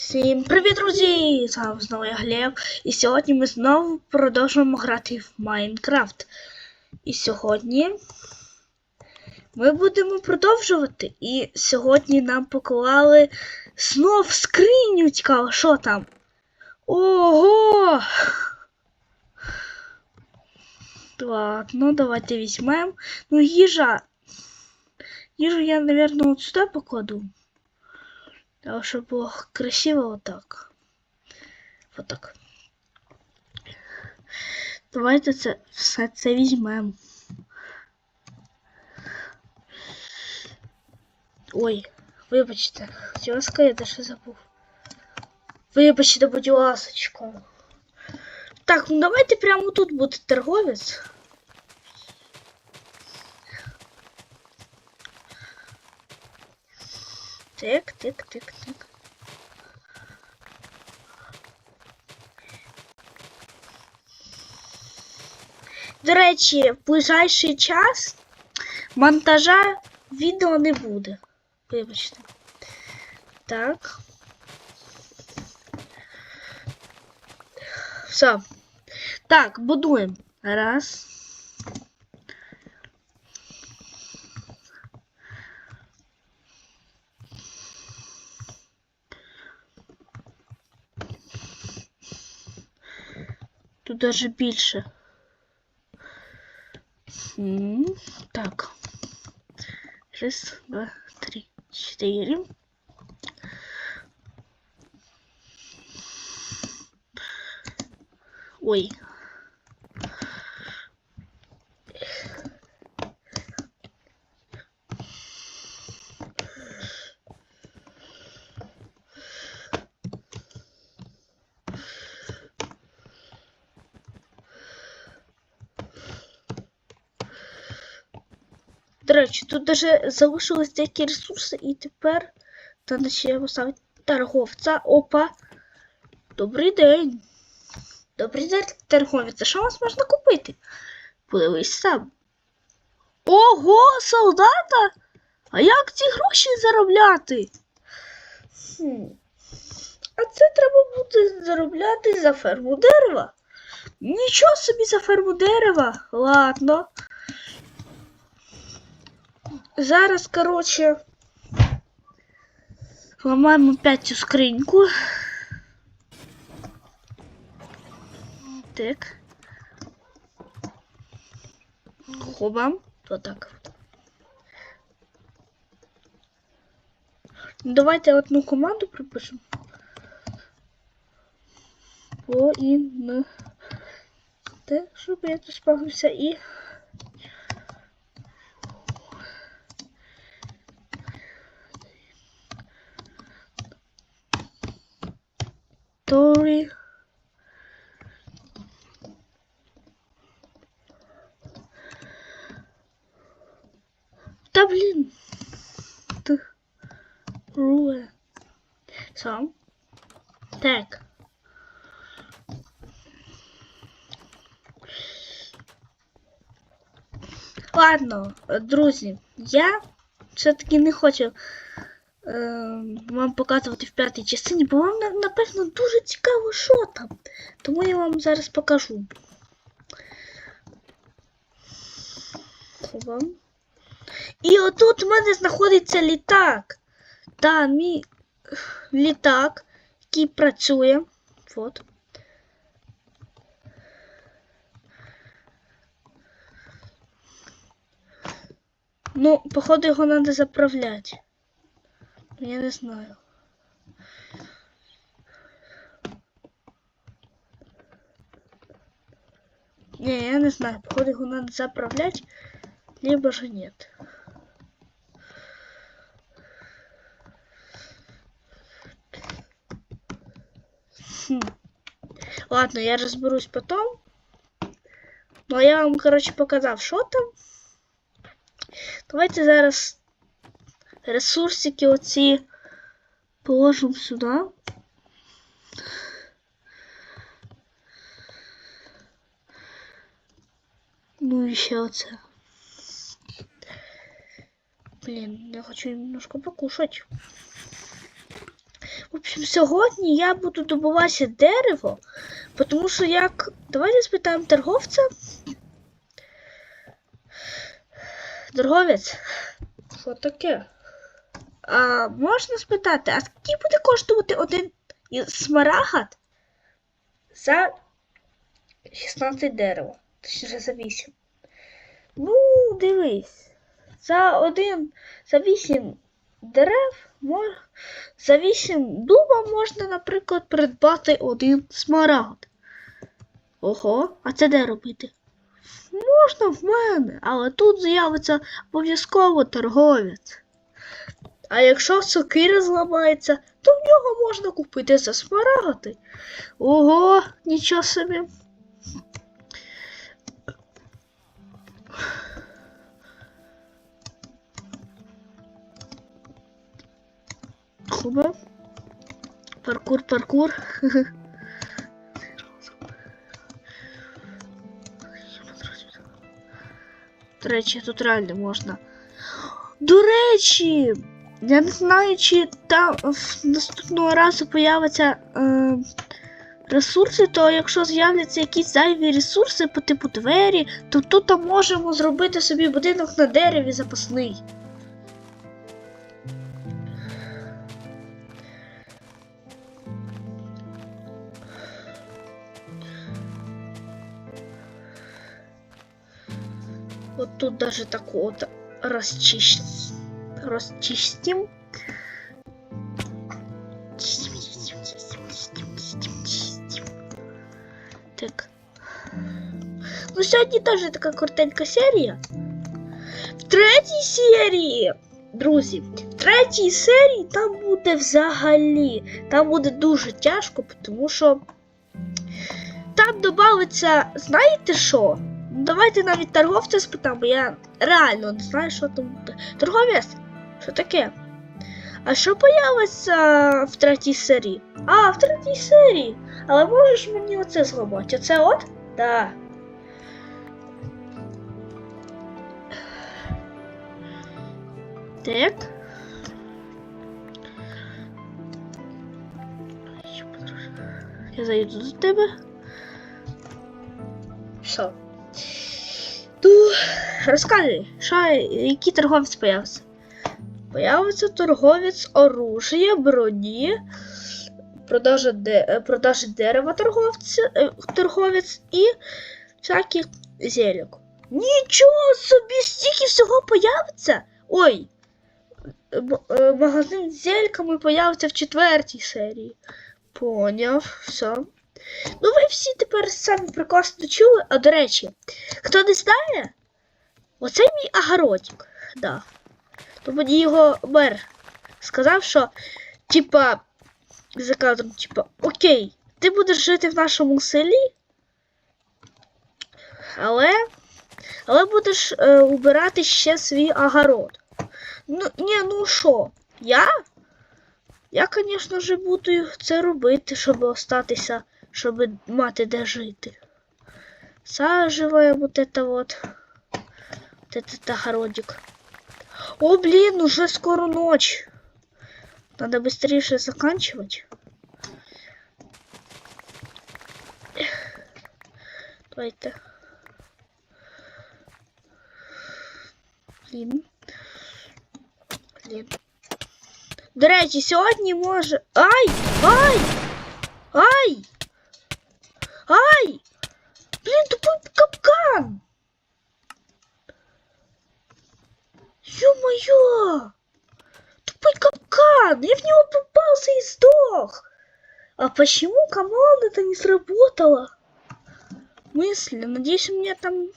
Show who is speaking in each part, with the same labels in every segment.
Speaker 1: Всім привіт, друзі! З вами знову я Глеб. І сьогодні ми знову продовжуємо грати в Майнкрафт. І сьогодні ми будемо продовжувати. І сьогодні нам поклали знов скриню. Цікаво, що там? Ого! Ладно, давайте візьмемо. Ну, їжа. Їжу я, мабуть, от сюди покладу. Так, щоб було красиво вот так. Вот так. Давайте це все це візьмемо. Ой, вибачте, хотіла я даже забув. Вибачте, будь ласочка. Так, ну давайте прямо тут буде торговець. Тик, тик, тик, тик. До речі, в ближайший час монтажа відео не буде. Вибачте. Так. Все. Так, будуємо. Раз. Даже більше. Так. Раз, два, три, чотири. Ой. До речі, тут даже залишились деякі ресурси, і тепер треба ще поставити торговця. Опа. Добрий день. Добрий день, торговець. Що вас можна купити? Подивись сам. Ого, солдата! А як ці гроші заробляти? Хм. А це треба буде заробляти за ферму дерева. Нічого собі за ферму дерева. Ладно. Зараз, короче, ламаємо опять цю скриньку. Так. Хоба. Вот так. Давайте одну команду припишемо. По і. Те, щоб я тут спавнився і. Тори. Та блін. Руе. Сам. Так. Ладно, друзі, я все-таки не хочу вам показувати в п'ятій частині, бо вам напевно дуже цікаво, що там. Тому я вам зараз покажу. Ховам. І отут в мене знаходиться літак. Та, мій літак, який працює. От. Ну, походу його треба заправляти. Ну, Я не знаю. Не, я не знаю. Походу его надо заправлять, либо же нет. Хм. Ладно, я разберусь потом. Ну, я вам, короче, показав, що там. Давайте зараз ресурсики оці положимо сюди. Ну і ще оце. Блин, я хочу немножко покушать. В общем, общем, сьогодні я буду добувати дерево, тому що як. Давайте спитаємо торговця. Торговець. Що таке? А можна спитати, а скільки буде коштувати один смарагд за 16 дерева? Точніше за 8. Ну, дивись. За один, за 8 дерев за 8 дуба можна, наприклад, придбати один смарагд. Ого, а це де робити? Можна в мене, але тут з'явиться обов'язково торговець. А якщо сокира зламається, то в нього можна купити за смарагди. Ого, нічого собі. Хуба. Паркур, паркур. До речі, тут реально можна. До речі, я не знаю, чи там наступного разу появляться е, ресурси, то якщо з'являться якісь зайві ресурси по типу двері, то тут можемо зробити собі будинок на дереві запасний. Вот тут даже так вот расчищ... расчистим. Так. Ну, сьогодні теж така коротенька серія. В третій серії, друзі, в третій серії там буде взагалі. Там буде дуже тяжко, тому що там додається, знаєте що? Давайте навіть торговця спитаємо, я реально не знаю, що там буде. Торговець, що таке? А що появиться в третій серії? А, в третій серії. Але можеш мені оце зробити? Оце от? Да. Так. Я зайду до тебе. Що? Ну, розкажи, що, який торговець появився? Появиться торговець оружия, броні, продажа, е, дерева торговця, е, торговець і всяких зелек. Нічого собі, стільки всього появиться! Ой! е, Магазин з зельками появиться в четвертій серії. Поняв, все. Ну, ви всі тепер самі прекрасно чули. А до речі, хто не знає, оце мій огородик. Да То мені його мер сказав, що, типа, за кадром, типа, окей, ти будеш жити в нашому селі, але, але будеш е, убирати ще свій огород. Ну, ні, ну що, я? Я, звісно ж, буду це робити, щоб остатися чтобы мати де жити. Саживаем вот это вот. Вот этот огородик. О, блин, уже скоро ночь. Надо быстрее заканчивать. Давайте. Блін. Блін. До речі, сьогодні може. Ай! Ай! Ай! Ай! Блин, тупой капкан! Ё-моё! Тупой капкан! Я в него попался и сдох! А почему команда-то не сработала? Мысли, надеюсь, у меня там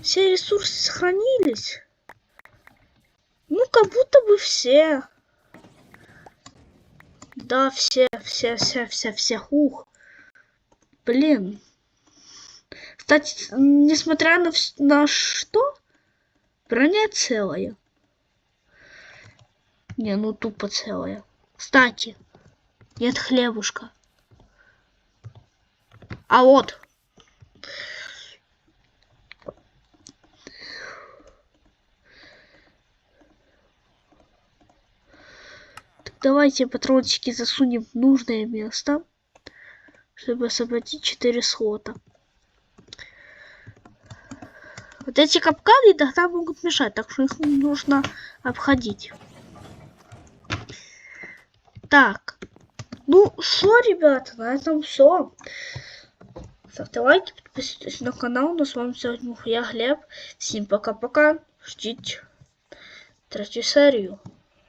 Speaker 1: все ресурсы сохранились. Ну, как будто бы все. Да, все, все, все, все, все. Ух. Блин. Кстати, несмотря на, на что, броня целая. Не, ну тупо целая. Кстати, нет хлебушка. А вот. Так, давайте патрончики засунем в нужное место, чтобы освободить 4 слота. Вот эти капканы иногда могут мешать, так что их нужно обходить. Так. Ну, что, ребята, на этом все. Ставьте лайки, подписывайтесь на канал. Ну, с вами сегодня я, Глеб. Всем пока-пока. Ждите третью серию.